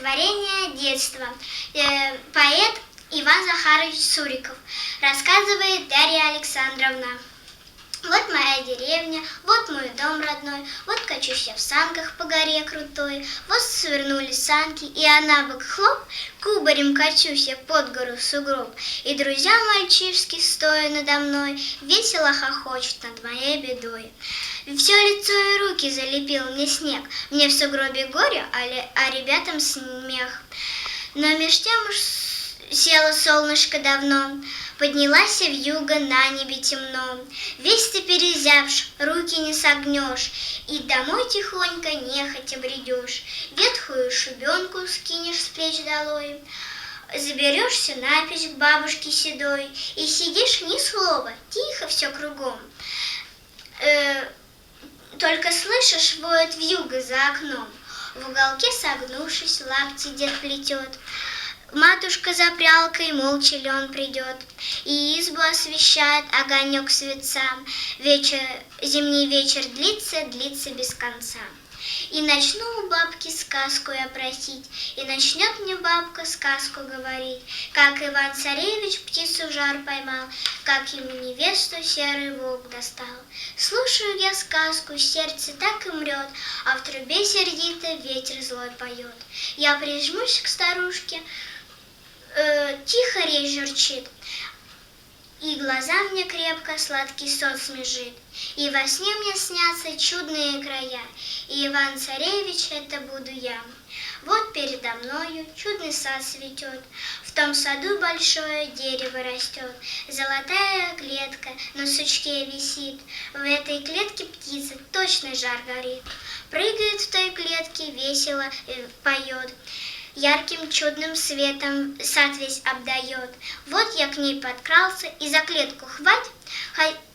Стихотворение детства. Э, поэт Иван Захарович Суриков. Рассказывает Дарья Александровна. Вот моя деревня, вот мой дом родной, вот качусь я в санках по горе крутой, вот свернули санки, и она бок хлоп, кубарем качусь я под гору в сугроб, и друзья мальчишки, стоя надо мной, весело хохочут над моей бедой. Все лицо и руки залепил мне снег, мне в сугробе горе, а, ле- а ребятам смех. Но меж тем уж село солнышко давно, Поднялась в юго на небе темно. Весь ты перезявшь, руки не согнешь, И домой тихонько нехотя бредешь. Ветхую шубенку скинешь с плеч долой, Заберешься напись к бабушке седой И сидишь ни слова, тихо все кругом. Э, только слышишь, воет вьюга за окном. В уголке согнувшись, лапти дед плетет. Матушка за прялкой молча лен придет, И избу освещает огонек светцам. Вечер, зимний вечер длится, длится без конца. И начну у бабки сказку я просить, И начнет мне бабка сказку говорить, Как Иван Царевич птицу жар поймал, Как ему невесту серый волк достал. Слушаю я сказку, сердце так и мрет, А в трубе сердито ветер злой поет. Я прижмусь к старушке, э, тихо речь журчит, и глаза мне крепко сладкий сон смежит. И во сне мне снятся чудные края, и Иван Царевич это буду я. Вот передо мною чудный сад цветет, в том саду большое дерево растет, золотая клетка на сучке висит, в этой клетке птица точно жар горит, прыгает в той клетке, весело э, поет, ярким чудным светом сад весь обдает. Вот я к ней подкрался и за клетку хвать,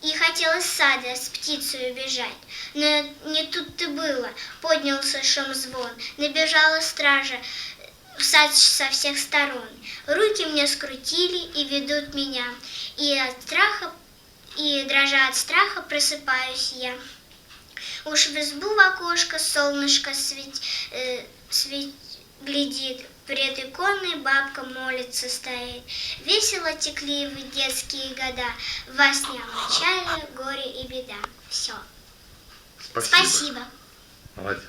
и хотел из сада с птицей убежать. Но не тут-то было, поднялся шум звон, набежала стража в сад со всех сторон. Руки мне скрутили и ведут меня, и от страха, и дрожа от страха просыпаюсь я. Уж в избу в окошко солнышко светь, э, светь- глядит, пред иконой бабка молится стоит. Весело текли в детские года, во сне в начале горе и беда. Все. Спасибо. Спасибо. Молодец.